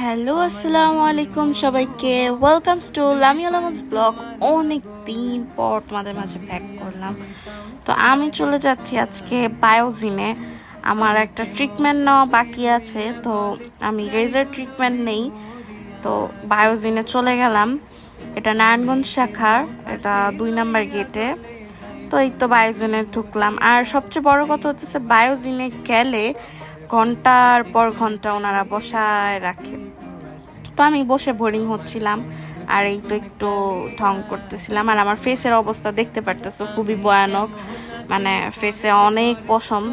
Hello আসসালামু আলাইকুম সবাইকে। ওয়েলকাম টু লামি আলামজ ব্লগ অনেক দিন পর তোমাদের মাঝে ব্যাক করলাম। তো আমি চলে যাচ্ছি আজকে বায়োজিনে আমার একটা ট্রিটমেন্ট নেওয়া বাকি আছে, তো আমি রেজার ট্রিটমেন্ট নেই। তো বায়োজিনে চলে গেলাম। এটা নারায়ণগঞ্জ শাখার, এটা দুই নাম্বার গেটে তো এই তো বায়োজিনে ঢুকলাম। আর সবচেয়ে বড় কথা হচ্ছে বায়োজিনে গেলে ঘণ্টার পর ঘণ্টা ওনারা বসায় রাখে। তো আমি বসে বোরিং হচ্ছিলাম, আর এই তো একটু ঢং করতেছিলাম। আর আমার ফেসের অবস্থা দেখতে পারতেছো, খুবই ভয়ানক। মানে ফেসে অনেক পশম,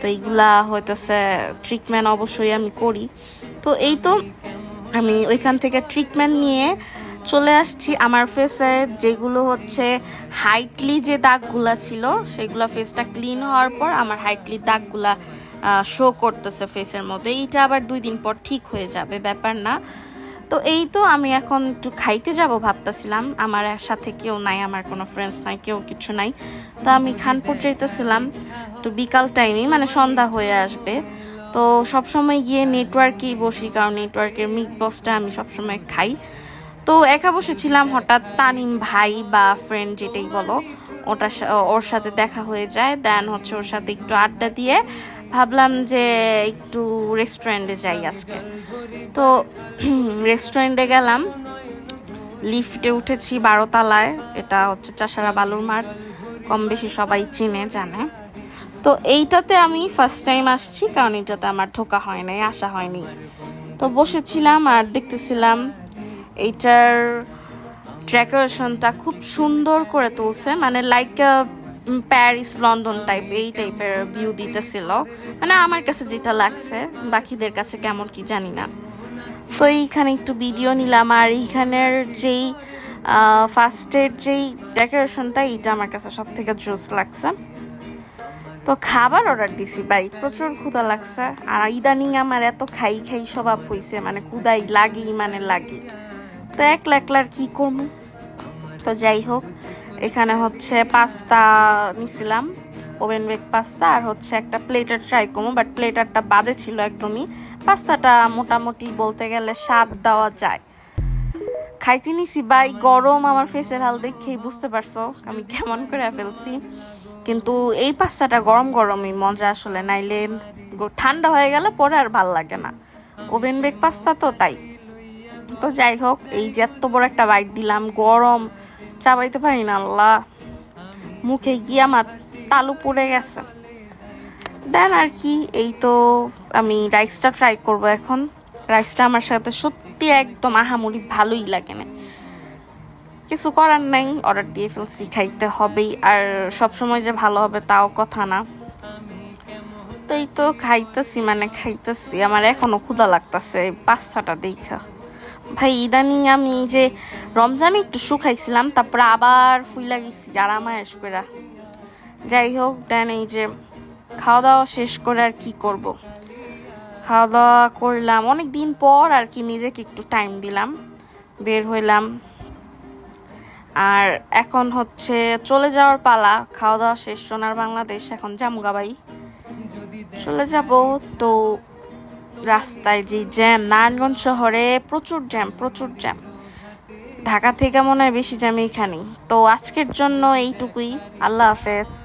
তো এইগুলা হইতেছে ট্রিটমেন্ট অবশ্যই আমি করি। তো এই তো আমি ওইখান থেকে ট্রিটমেন্ট নিয়ে চলে আসছি। আমার ফেসে যেগুলো হচ্ছে হাইটলি যে দাগগুলা ছিল, সেগুলো ফেসটা ক্লিন হওয়ার পর আমার হাইটলি দাগগুলা শো করতেছে ফেসের মধ্যে। এইটা আবার দুই দিন পর ঠিক হয়ে যাবে, ব্যাপার না। তো এই তো আমি এখন একটু খাইতে যাব ভাবতেছিলাম। আমার সাথে কেউ নাই, আমার কোনো ফ্রেন্ডস নাই, কেউ কিছু নাই। তো আমি খানপুর যেতেছিলাম তো বিকাল টাইমে মানে সন্ধ্যা হয়ে আসবে। তো সবসময় গিয়ে নেটওয়ার্কেই বসি, কারণ নেটওয়ার্কের মিট বসটা আমি সবসময় খাই। তো একা বসেছিলাম হঠাৎ তানিম ভাই বা ফ্রেন্ড যেটাই বলো ওটা ওর সাথে দেখা হয়ে যায়। দেন হচ্ছে ওর সাথে একটু আড্ডা দিয়ে ভাবলাম যে একটু রেস্টুরেন্টে যাই আজকে। তো রেস্টুরেন্টে গেলাম। লিফটে উঠেছি বারোতলায়। এটা হচ্ছে চাষারা বালুর মাঠ। কম বেশি সবাই চিনে, জানে। তো এইটাতে আমি ফার্স্ট টাইম আসছি কারণ এটাতে আমার ঢোকা হয় নাই, আসা হয়নি। তো বসেছিলাম আর দেখতেছিলাম এইটার ডেকোরেশনটা খুব সুন্দর করে তুলছে। মানে লাইক প্যারিস লন্ডন টাইপ এই টাইপের ভিউ দিতেছিল। মানে আমার কাছে যেটা লাগছে, বাকিদের কাছে কেমন কি জানি না। তো এইখানে একটু ভিডিও নিলাম, আর এইখানের যেই ফার্স্টের যেই ডেকোরেশনটা এইটা আমার কাছে সব থেকে জোস লাগছে। তো খাবার অর্ডার দিছি, ভাই, প্রচুর ক্ষুধা লাগছে। আর ইদানিং আমার এত খাই খাই স্বভাব হইছে মানে ক্ষুদাই লাগেই মানে লাগে তো একলা একলার কি করব? তো যাই হোক এখানে হচ্ছে পাস্তা নিছিলাম, ওভেন বেক পাস্তা, আর হচ্ছে একটা প্লেটার ট্রাই করব, বাট প্লেটারটা বাজে ছিল একদমই। পাস্তাটা মোটামুটি বলতে গেলে স্বাদ দেওয়া যায়। খাইতে নিছি বাই গরম আমার ফেসের হাল দেখেই বুঝতে পারছ আমি কেমন করে ফেলছি। কিন্তু এই পাস্তাটা গরম গরমই, মজা আসলে, নাইলে ঠান্ডা হয়ে গেলে পরে আর ভালো লাগে না। ওভেন বেক পাস্তা তো তাই। তো যাই হোক, এই যে এত বড় একটা বাইট দিলাম, গরম চাবাইতে পারি না, আল্লাহ। মুখে গিয়ে আমার তালু পড়ে গেছে। দেন আর কি, এই তো আমি রাইসটা ট্রাই করব এখন। রাইসটা আমার সাথে সত্যি একদম আহামরি ভালোই লাগে না। কিছু করার নাই অর্ডার দিয়ে ফেলছি, খাইতে হবেই। আর সব সময় যে ভালো হবে তাও কথা না। তো এই তো খাইতেছি মানে খাইতেছি। আমার এখনও ক্ষুধা লাগতেছে পাস্তাটা দেখা। ভাই, ইদানিং আমি যে রমজানে একটু শুকাইছিলাম তারপরে আবার ফুইলা গেছি আরামায়াস করে যাই হোক, দেন এই যে খাওয়া দাওয়া শেষ করে আর কি করব। খাওয়া দাওয়া করলাম অনেক দিন পর আর কি নিজেকে একটু টাইম দিলাম, বের হইলাম। আর এখন হচ্ছে চলে যাওয়ার পালা খাওয়া দাওয়া শেষ, সোনার বাংলাদেশ, এখন জামুগাবাই। চলে যাব, তো রাস্তায় যে জ্যাম নারায়ণগঞ্জ শহরে প্রচুর জ্যাম প্রচুর জ্যাম ঢাকা থেকে মনে হয় বেশি জ্যাম এখানেই। তো আজকের জন্য এইটুকুই। আল্লাহ হাফেজ।